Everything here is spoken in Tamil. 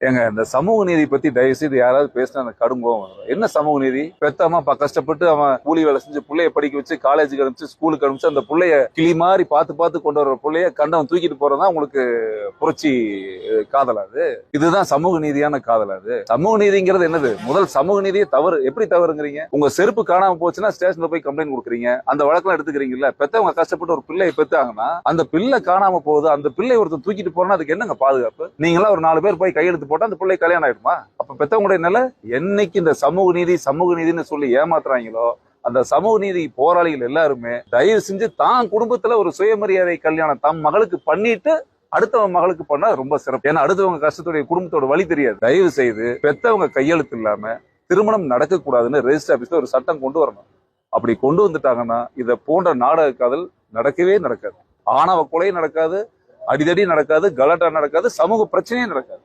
ஏங்க இந்த சமூக நீதி பத்தி தயவு செய்து யாராவது பேசினா அந்த கடும் கோவம் என்ன சமூக நீதி? பெத்த அம்மா அப்பா கஷ்டப்பட்டு அவன் கூலி வேலை செஞ்சு பிள்ளைய படிக்க வச்சு காலேஜுக்கு அனுப்பிச்சு ஸ்கூலுக்கு அனுப்பிச்சு அந்த பிள்ளைய கிளி மாதிரி பார்த்து பார்த்து கொண்டு வர பிள்ளைய கண்டவன் தூக்கிட்டு போறதான் உங்களுக்கு புரட்சி காதலா அது. இதுதான் சமூக நீதியான காதல் அது. சமூக நீதிங்கிறது என்னது? முதல் சமூக நீதியை தவறு. எப்படி தவறுங்கிறீங்க? உங்க செருப்பு காணாம போச்சுன்னா ஸ்டேஷன்ல போய் கம்ப்ளைண்ட் கொடுக்குறீங்க. அந்த வழக்கெல்லாம் எடுத்துக்கிறீங்கல்ல. பெத்தவங்க கஷ்டப்பட்டு ஒரு பிள்ளையை பெத்தாங்கன்னா அந்த பிள்ளை காணாம போகுது அந்த பிள்ளை ஒருத்தர் தூக்கிட்டு போனா அதுக்கு என்னங்க பாதுகாப்பு? நீங்களா ஒரு நாலு பேர் போய் கையெழுத்து போட்டா அந்த பிள்ளை கல்யாணம் ஆயிடுமா அப்ப பெத்தவங்களுடைய நிலை என்னைக்கு இந்த சமூக நீதி சமூக நீதின்னு சொல்லி ஏமாத்துறாங்களோ அந்த சமூக நீதி போராளிகள் எல்லாருமே தயவு செஞ்சு தான் குடும்பத்துல ஒரு சுயமரியாதை கல்யாணம் தம் மகளுக்கு பண்ணிட்டு அடுத்தவங்க மகளுக்கு பண்ணா ரொம்ப சிறப்பு. ஏன்னா அடுத்தவங்க கஷ்டத்துடைய குடும்பத்தோட வழி தெரியாது. தயவு செய்து பெத்தவங்க கையெழுத்து இல்லாம திருமணம் நடக்கக்கூடாதுன்னு ரெஜிஸ்டர் ஆபீஸ்ல ஒரு சட்டம் கொண்டு வரணும். அப்படி கொண்டு வந்துட்டாங்கன்னா இத போன்ற நாடக காதல் நடக்கவே நடக்காது. ஆணவ கொலை நடக்காது அடிதடி நடக்காது கலாட்டா நடக்காது சமூக பிரச்சனையும் நடக்காது.